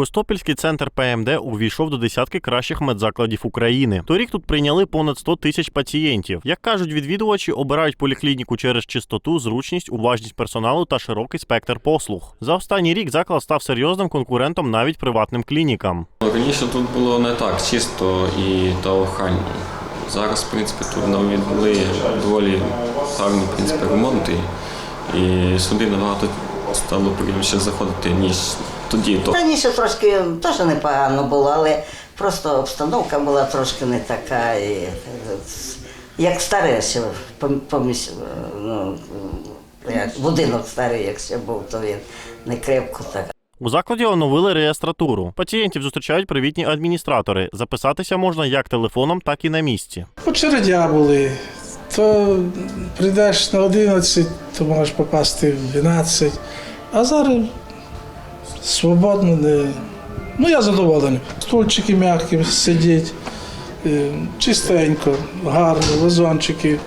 Костопільський центр ПМД увійшов до десятки кращих медзакладів України. Торік тут прийняли понад 100 тисяч пацієнтів. Як кажуть відвідувачі, обирають поліклініку через чистоту, зручність, уважність персоналу та широкий спектр послуг. За останній рік заклад став серйозним конкурентом навіть приватним клінікам. Раніше тут було не так чисто і та охайно. Зараз, в принципі, тут нам відбули доволі гарні в ремонти. І сюди набагато стало приємніше заходити, ніж тоді. То Раніше трошки теж непогано було, але просто обстановка була трошки не така, і, е, як старе ще пом- поміж, ну, як будинок старий, якщо був, то він не крепко так. У закладі оновили реєстратуру. Пацієнтів зустрічають привітні адміністратори. Записатися можна як телефоном, так і на місці. Очередя були. То прийдеш на 11, то можеш попасти в 12. А зараз свободно не. Ну, я задоволений. Стульчики м'які сидять, е, чистенько, гарно, вазончики.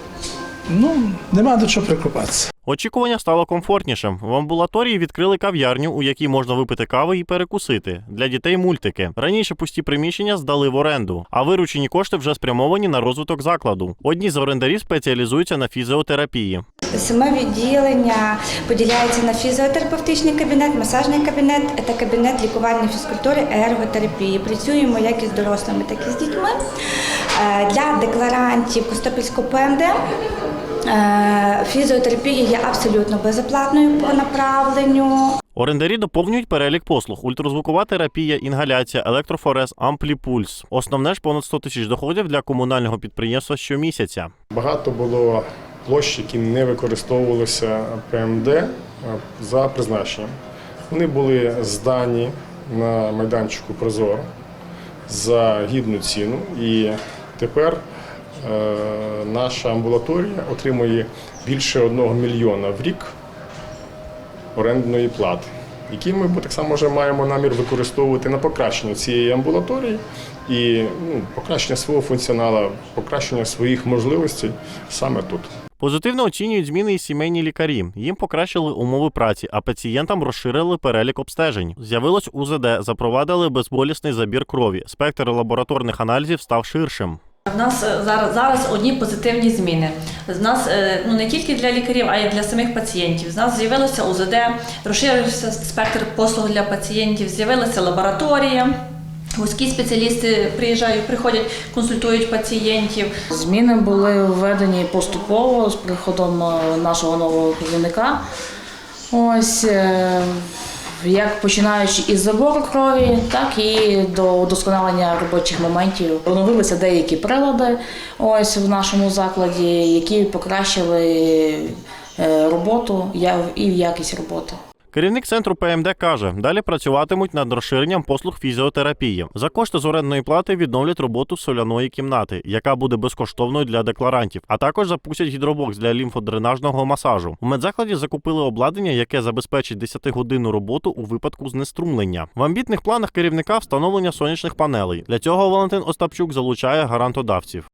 Ну, нема до чого прикопатися. Очікування стало комфортнішим. В амбулаторії відкрили кав'ярню, у якій можна випити кави і перекусити. Для дітей мультики. Раніше пусті приміщення здали в оренду, а виручені кошти вже спрямовані на розвиток закладу. Одні з орендарів спеціалізуються на фізіотерапії. Саме відділення поділяється на фізіотерапевтичний кабінет, масажний кабінет та кабінет лікувальної фізкультури ерготерапії. Працюємо як із дорослими, так і з дітьми. Е, Для декларантів Костопільського ПМД е, фізіотерапія є абсолютно безоплатною по направленню. Орендарі доповнюють перелік послуг: ультразвукова терапія, інгаляція, електрофорез, ампліпульс. Основне ж понад 100 тисяч доходів для комунального підприємства щомісяця. Багато було площ, які не використовувалися ПМД е, за призначенням. Вони були здані на майданчику Прозоро за гідну ціну. І тепер е, наша амбулаторія отримує більше 1 мільйона в рік орендної плати, які ми так само вже маємо намір використовувати на покращення цієї амбулаторії і ну, покращення свого функціоналу, покращення своїх можливостей саме тут. Позитивно оцінюють зміни і сімейні лікарі. Їм покращили умови праці, а пацієнтам розширили перелік обстежень. З'явилось УЗД, запровадили безболісний забір крові. Спектр лабораторних аналізів став ширшим. В нас е, зараз зараз одні позитивні зміни. З нас е, ну не тільки для лікарів, а й для самих пацієнтів. З нас з'явилося УЗД, розширився спектр послуг для пацієнтів, з'явилася лабораторія. Вузькі спеціалісти приїжджають, приходять, консультують пацієнтів. Зміни були введені поступово з приходом е, нашого нового керівника. Ось е, як починаючи із забору крові, так і до удосконалення робочих моментів. Оновилися деякі прилади ось в нашому закладі, які покращили е, роботу і якість роботи. Керівник центру ПМД каже, далі працюватимуть над розширенням послуг фізіотерапії. За кошти з орендної плати відновлять роботу соляної кімнати, яка буде безкоштовною для декларантів, а також запустять гідробокс для лімфодренажного масажу. У медзакладі закупили обладнання, яке забезпечить 10-годинну роботу у випадку знеструмлення. В амбітних планах керівника встановлення сонячних панелей. Для цього Валентин Остапчук залучає гарантодавців.